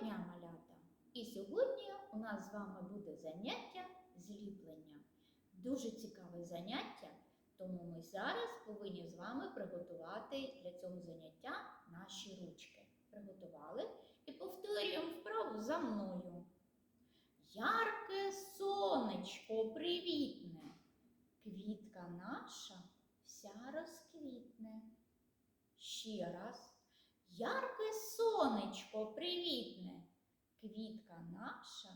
дня, малята! І сьогодні у нас з вами буде заняття зліплення. Дуже цікаве заняття, тому ми зараз повинні з вами приготувати для цього заняття наші ручки. Приготували і повторюємо вправу за мною. Ярке сонечко привітне, квітка наша вся розквітне. Ще раз. Ярке сонечко привітне, квітка наша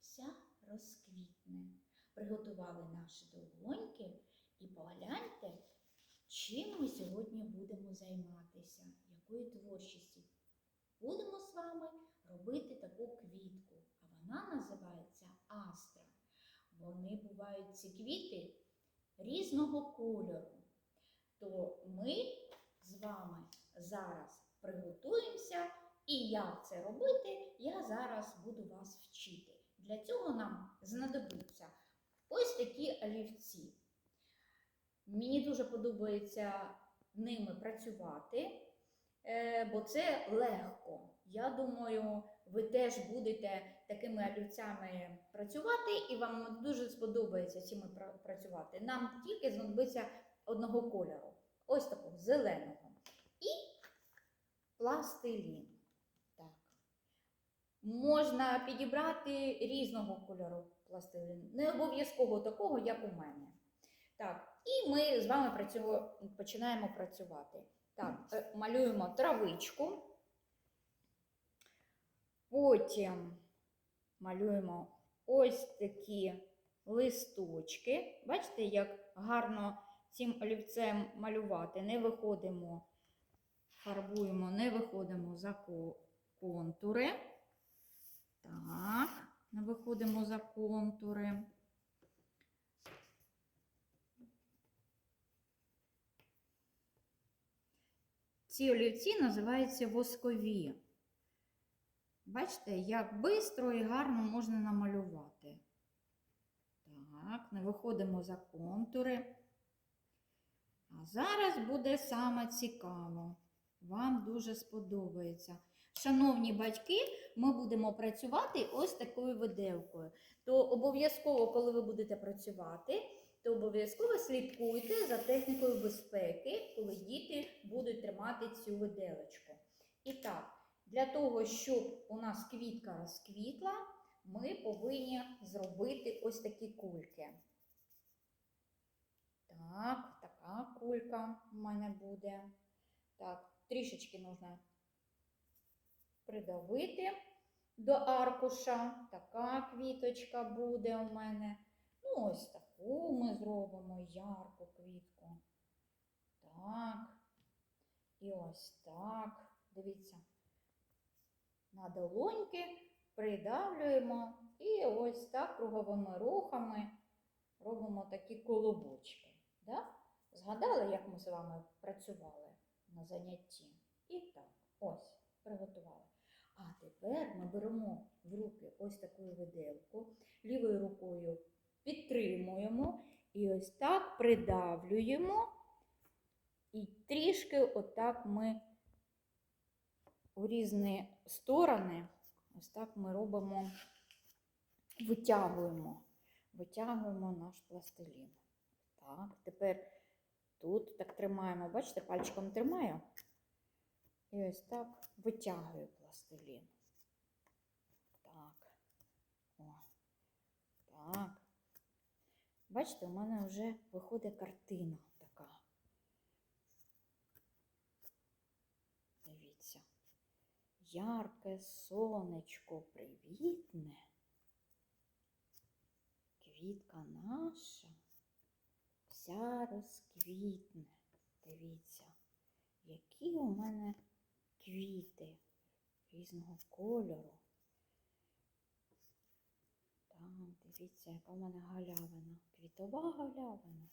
вся розквітне. Приготували наші долоньки і погляньте, чим ми сьогодні будемо займатися, якою творчістю. Будемо з вами робити таку квітку, а вона називається астра. Вони бувають ці квіти різного кольору. То ми з вами зараз приготуємося, і як це робити, я зараз буду вас вчити. Для цього нам знадобиться ось такі олівці. Мені дуже подобається ними працювати, е, бо це легко. Я думаю, ви теж будете такими олівцями працювати, і вам дуже сподобається цими працювати. Нам тільки знадобиться одного кольору, ось такого зеленого. І пластилін. Так. Можна підібрати різного кольору пластилін. Не обов'язково такого, як у мене. Так, і ми з вами працю... починаємо працювати. Так, е, малюємо травичку. Потім малюємо ось такі листочки. Бачите, як гарно цим олівцем малювати. Не виходимо фарбуємо, не виходимо за контури. Так, не виходимо за контури. Ці олівці називаються воскові. Бачите, як швидко і гарно можна намалювати. Так, не виходимо за контури. А зараз буде саме цікаво. Вам дуже сподобається. Шановні батьки, ми будемо працювати ось такою виделкою. То обов'язково, коли ви будете працювати, то обов'язково слідкуйте за технікою безпеки, коли діти будуть тримати цю виделочку. І так, для того, щоб у нас квітка розквітла, ми повинні зробити ось такі кульки. Так, така кулька у мене буде. Так, трішечки нужно придавити до аркуша. Така квіточка буде у мене. Ну, ось таку ми зробимо ярку квітку. Так. І ось так. Дивіться. На долоньки придавлюємо і ось так круговими рухами робимо такі колобочки. Да? Згадали, як ми з вами працювали на занятті? І так, ось, приготували. А тепер ми беремо в руки ось таку виделку, лівою рукою підтримуємо і ось так придавлюємо. І трішки отак ми у різні сторони, ось так ми робимо, витягуємо, витягуємо наш пластилін. Так, тепер тут так тримаємо, бачите, пальчиком тримаю. І ось так витягую пластилін. Так. О. Так. Бачите, у мене вже виходить картина така. Дивіться. Ярке сонечко привітне. Квітка наша вся розквітне. Дивіться, які у мене квіти різного кольору. Там, дивіться, яка в мене галявина. Квітова галявина.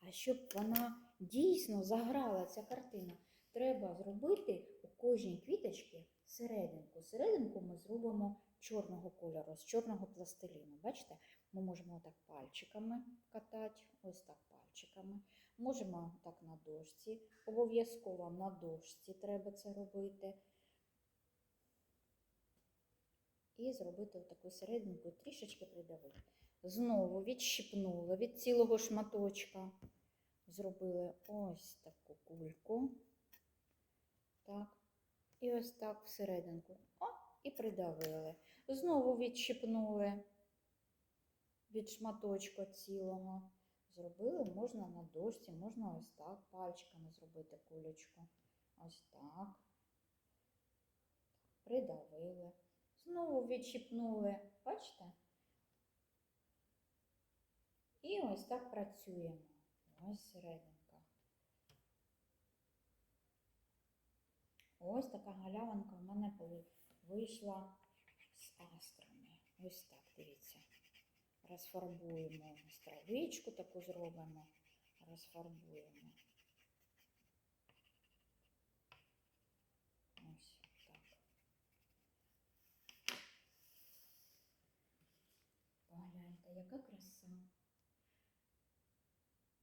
А щоб вона дійсно заграла ця картина, треба зробити у кожній квіточці серединку. Серединку ми зробимо чорного кольору, з чорного пластиліну. Бачите, ми можемо так пальчиками катати, ось так пальчиками. Можемо так на дошці. Обов'язково на дошці треба це робити. І зробити таку серединку, трішечки придавити. Знову відщипнули від цілого шматочка. Зробили ось таку кульку. Так. І ось так всерединку. О, і придавили. Знову відщипнули від шматочка цілого. Зробили, можна на дошці, можна ось так пальчиками зробити кулечку. Ось так. Придавили. Знову відщипнули. Бачите? І ось так працюємо. Ось серединка. Ось така галявинка в мене вийшла з астрами. Ось так, дивіться. Розфарбуємо ось травичку таку зробимо. Розфарбуємо. Ось так. Погляньте, яка краса.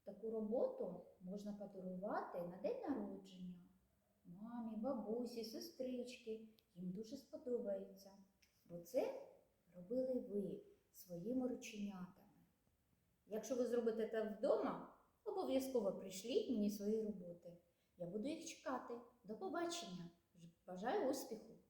Таку роботу можна подарувати на день народження. Мамі, бабусі, сестрички. Їм дуже сподобається. Бо це робили ви своїми рученятами. Якщо ви зробите це вдома, обов'язково прийшліть мені свої роботи. Я буду їх чекати. До побачення. Бажаю успіху!